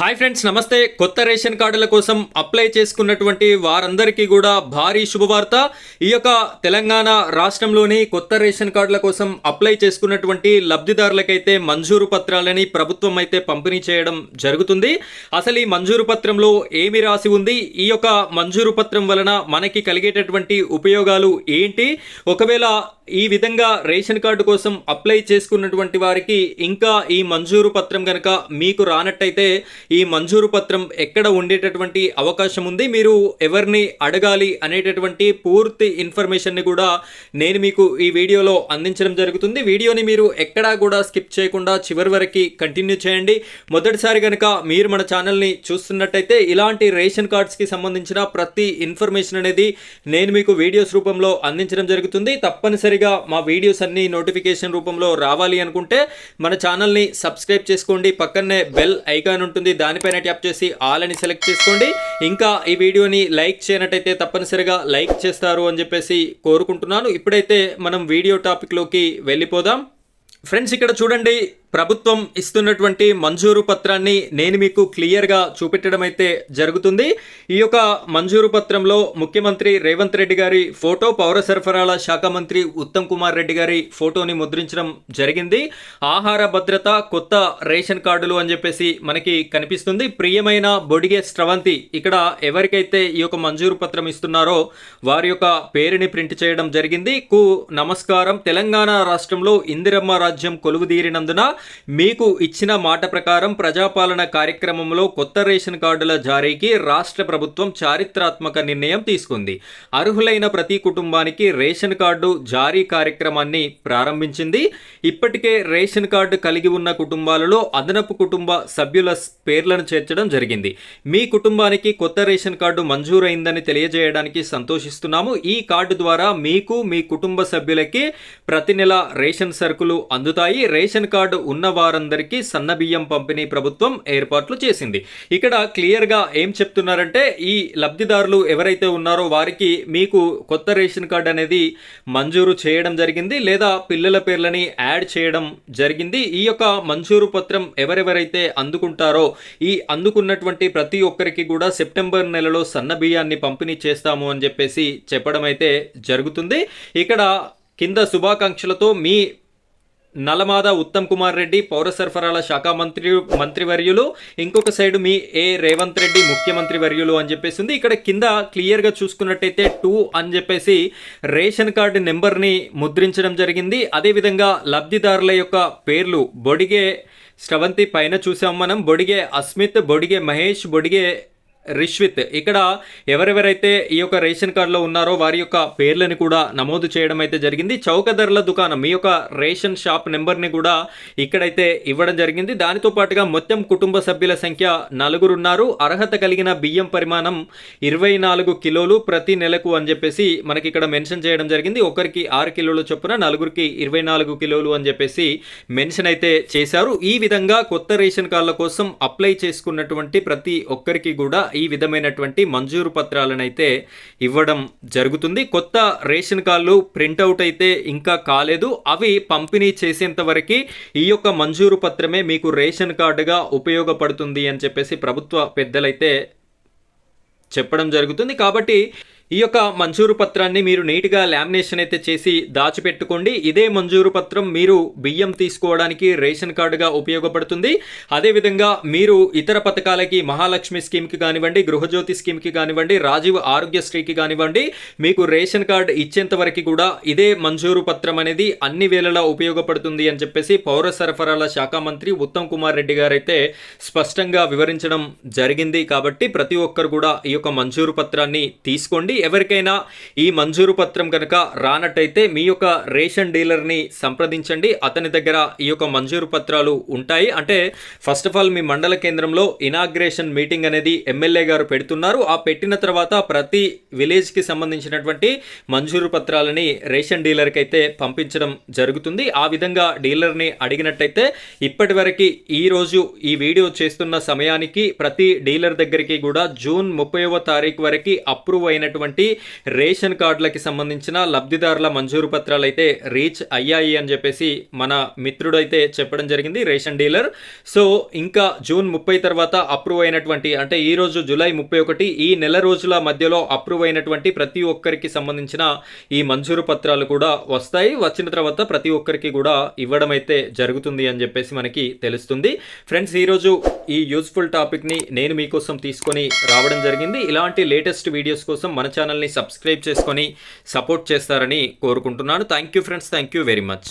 Hi friends నమస్తే. కొత్త ration కార్డుల కోసం అప్లై చేసుకున్నటువంటి వారందరికీ కూడా భారీ శుభవార్త. ఈ యొక్క తెలంగాణ రాష్ట్రంలోని కొత్త రేషన్ కార్డుల కోసం అప్లై చేసుకున్నటువంటి లబ్ధిదారులకైతే మంజూరు పత్రాలని ప్రభుత్వం అయితే పంపిణీ చేయడం జరుగుతుంది. అసలు ఈ మంజూరు పత్రంలో ఏమి రాసి ఉంది? ఈ యొక్క మంజూరు పత్రం వలన మనకి కలిగేటటువంటి ఉపయోగాలు ఏంటి? ఒకవేళ ఈ విధంగా రేషన్ కార్డు కోసం అప్లై చేసుకున్నటువంటి వారికి ఇంకా ఈ మంజూరు పత్రం కనుక మీకు రానట్టయితే ఈ మంజూరు పత్రం ఎక్కడ ఉండేటటువంటి అవకాశం ఉంది? మీరు ఎవరిని అడగాలి అనేటటువంటి పూర్తి ఇన్ఫర్మేషన్ని కూడా నేను మీకు ఈ వీడియోలో అందించడం జరుగుతుంది. వీడియోని మీరు ఎక్కడా కూడా స్కిప్ చేయకుండా చివరి వరకు కంటిన్యూ చేయండి. మొదటిసారి కనుక మీరు మన ఛానల్ని చూస్తున్నట్టయితే ఇలాంటి రేషన్ కార్డ్స్కి సంబంధించిన ప్రతి ఇన్ఫర్మేషన్ అనేది నేను మీకు వీడియోస్ రూపంలో అందించడం జరుగుతుంది. తప్పనిసరిగా మా వీడియోస్ అన్ని నోటిఫికేషన్ రూపంలో రావాలి అనుకుంటే మన ఛానల్ని సబ్స్క్రైబ్ చేసుకోండి. పక్కనే బెల్ ఐకాన్ ఉంటుంది. దానిపైన ట్యాప్ చేసి ఆల్ అని సెలెక్ట్ చేసుకోండి. ఇంకా ఈ వీడియోని లైక్ చేయనట్టయితే తప్పనిసరిగా లైక్ చేస్తారు అని చెప్పేసి కోరుకుంటున్నాను. ఇప్పుడైతే మనం వీడియో టాపిక్లోకి వెళ్ళిపోదాం. ఫ్రెండ్స్ ఇక్కడ చూడండి ప్రభుత్వం ఇస్తున్నటువంటి మంజూరు పత్రాన్ని నేను మీకు క్లియర్గా చూపెట్టడం అయితే జరుగుతుంది. ఈ యొక్క మంజూరు పత్రంలో ముఖ్యమంత్రి రేవంత్ రెడ్డి గారి ఫోటో పౌర సరఫరాల శాఖ మంత్రి ఉత్తమ్ కుమార్ రెడ్డి గారి ఫోటోని ముద్రించడం జరిగింది. ఆహార భద్రత కొత్త రేషన్ కార్డులు అని చెప్పేసి మనకి కనిపిస్తుంది. ప్రియమైన బొడిగే స్రవంతి ఇక్కడ ఎవరికైతే ఈ యొక్క మంజూరు పత్రం ఇస్తున్నారో వారి యొక్క పేరుని ప్రింట్ చేయడం జరిగింది. కు నమస్కారం. తెలంగాణ రాష్ట్రంలో ఇందిరమ్మ రాజ్యం కొలువుదీరినందున మీకు ఇచ్చిన మాట ప్రకారం ప్రజాపాలన కార్యక్రమంలో కొత్త రేషన్ కార్డుల జారీకి రాష్ట్ర ప్రభుత్వం చారిత్రాత్మక నిర్ణయం తీసుకుంది. అర్హులైన ప్రతి కుటుంబానికి రేషన్ కార్డు జారీ కార్యక్రమాన్ని ప్రారంభించింది. ఇప్పటికే రేషన్ కార్డు కలిగి ఉన్న కుటుంబాలలో అదనపు కుటుంబ సభ్యుల పేర్లను చేర్చడం జరిగింది. మీ కుటుంబానికి కొత్త రేషన్ కార్డు మంజూరైందని తెలియజేయడానికి సంతోషిస్తున్నాము. ఈ కార్డు ద్వారా మీకు మీ కుటుంబ సభ్యులకి ప్రతి నెల రేషన్ సరుకులు అందుతాయి. రేషన్ కార్డు ఉన్న వారందరికీ సన్నబియ్యం పంపిణీ ప్రభుత్వం ఏర్పాట్లు చేసింది. ఇక్కడ క్లియర్గా ఏం చెప్తున్నారంటే ఈ లబ్ధిదారులు ఎవరైతే ఉన్నారో వారికి మీకు కొత్త రేషన్ కార్డు అనేది మంజూరు చేయడం జరిగింది లేదా పిల్లల పేర్లని యాడ్ చేయడం జరిగింది. ఈ యొక్క మంజూరు పత్రం ఎవరెవరైతే అందుకుంటారో ఈ అందుకున్నటువంటి ప్రతి ఒక్కరికి కూడా సెప్టెంబర్ నెలలో సన్న బియ్యాన్ని పంపిణీ చేస్తాము అని చెప్పేసి చెప్పడం అయితే జరుగుతుంది. ఇక్కడ కింద శుభాకాంక్షలతో మీ నలమాద ఉత్తమ్ కుమార్ రెడ్డి పౌర సరఫరాల శాఖ మంత్రి మంత్రివర్యులు ఇంకొక సైడ్ మీ ఏ రేవంత్ రెడ్డి ముఖ్యమంత్రి వర్యులు అని చెప్పేసి ఉంది ఇక్కడ కింద క్లియర్గా చూసుకున్నట్టయితే టూ అని చెప్పేసి రేషన్ కార్డు నెంబర్ని ముద్రించడం జరిగింది. అదేవిధంగా లబ్ధిదారుల యొక్క పేర్లు బొడిగే స్రవంతి పైన చూసాం మనం. బొడిగే అస్మిత్ బొడిగే మహేష్ బొడిగే రిష్విత్. ఇక్కడ ఎవరెవరైతే ఈ యొక్క రేషన్ కార్డులో ఉన్నారో వారి యొక్క పేర్లను కూడా నమోదు చేయడం అయితే జరిగింది. చౌక ధరల దుకాణం ఈ యొక్క రేషన్ షాప్ నెంబర్ని కూడా ఇక్కడైతే ఇవ్వడం జరిగింది. దానితో పాటుగా మొత్తం కుటుంబ సభ్యుల సంఖ్య నలుగురు ఉన్నారు అర్హత కలిగిన బియ్యం పరిమాణం ఇరవై నాలుగు కిలోలు ప్రతి నెలకు అని చెప్పేసి మనకి ఇక్కడ మెన్షన్ చేయడం జరిగింది. ఒకరికి ఆరు కిలోలు చొప్పున నలుగురికి ఇరవై నాలుగు కిలోలు అని చెప్పేసి మెన్షన్ అయితే చేశారు. ఈ విధంగా కొత్త రేషన్ కార్డుల కోసం అప్లై చేసుకున్నటువంటి ప్రతి ఒక్కరికి కూడా ఈ ఈ విధమైనటువంటి మంజూరు పత్రాలను అయితే ఇవ్వడం జరుగుతుంది. కొత్త రేషన్ కార్డులు ప్రింట్అవుట్ అయితే ఇంకా కాలేదు. అవి పంపిణీ చేసేంత వరకు ఈ యొక్క మంజూరు పత్రమే మీకు రేషన్ కార్డుగా ఉపయోగపడుతుంది అని చెప్పేసి ప్రభుత్వ పెద్దలైతే చెప్పడం జరుగుతుంది. కాబట్టి ఈ యొక్క మంజూరు పత్రాన్ని మీరు నీట్గా లామినేషన్ అయితే చేసి దాచిపెట్టుకోండి. ఇదే మంజూరు పత్రం మీరు బియ్యం తీసుకోవడానికి రేషన్ కార్డుగా ఉపయోగపడుతుంది. అదేవిధంగా మీరు ఇతర పథకాలకి మహాలక్ష్మి స్కీమ్కి కానివ్వండి గృహజ్యోతి స్కీమ్కి కానివ్వండి రాజీవ్ ఆరోగ్యశ్రీకి కానివ్వండి మీకు రేషన్ కార్డు ఇచ్చేంత వరకు కూడా ఇదే మంజూరు పత్రం అనేది అన్ని వేళలా ఉపయోగపడుతుంది అని చెప్పేసి పౌర సరఫరాల శాఖ మంత్రి ఉత్తమ్ కుమార్ రెడ్డి గారు అయితే స్పష్టంగా వివరించడం జరిగింది. కాబట్టి ప్రతి ఒక్కరు కూడా ఈ యొక్క మంజూరు పత్రాన్ని తీసుకోండి. ఎవరికైనా ఈ మంజూరు పత్రం కనుక రానట్టయితే మీ యొక్క రేషన్ డీలర్ని సంప్రదించండి. అతని దగ్గర ఈ యొక్క మంజూరు పత్రాలు ఉంటాయి. అంటే ఫస్ట్ ఆఫ్ ఆల్ మీ మండల కేంద్రంలో ఇనాగ్రేషన్ మీటింగ్ అనేది ఎమ్మెల్యే గారు పెడుతున్నారు. ఆ పెట్టిన తర్వాత ప్రతి విలేజ్కి సంబంధించినటువంటి మంజూరు పత్రాలని రేషన్ డీలర్కి అయితే పంపించడం జరుగుతుంది. ఆ విధంగా డీలర్ని అడిగినట్టయితే ఇప్పటి వరకు ఈ రోజు ఈ వీడియో చేస్తున్న సమయానికి ప్రతి డీలర్ దగ్గరికి కూడా జూన్ ముప్పైవ తారీఖు వరకు అప్రూవ్ అయినటువంటి ఉన్నటువంటి రేషన్ కార్డులకి సంబంధించిన లబ్ధిదారుల మంజూరు పత్రాలు అయితే రీచ్ అయ్యాయి అని చెప్పేసి మన మిత్రుడైతే చెప్పడం జరిగింది రేషన్ డీలర్. సో ఇంకా జూన్ ముప్పై తర్వాత అప్రూవ్ అయినటువంటి అంటే ఈ రోజు జూలై ముప్పై ఒకటి ఈ నెల రోజుల మధ్యలో అప్రూవ్ అయినటువంటి ప్రతి ఒక్కరికి సంబంధించిన ఈ మంజూరు పత్రాలు కూడా వస్తాయి. వచ్చిన తర్వాత ప్రతి ఒక్కరికి కూడా ఇవ్వడం అయితే జరుగుతుంది అని చెప్పేసి మనకి తెలుస్తుంది. ఫ్రెండ్స్ ఈరోజు ఈ యూస్ఫుల్ టాపిక్ని నేను మీకోసం తీసుకొని రావడం జరిగింది. ఇలాంటి లేటెస్ట్ వీడియోస్ కోసం మన ఛానల్ని సబ్స్క్రైబ్ చేసుకొని సపోర్ట్ చేస్తారని కోరుకుంటున్నాను. Thank you friends thank you very much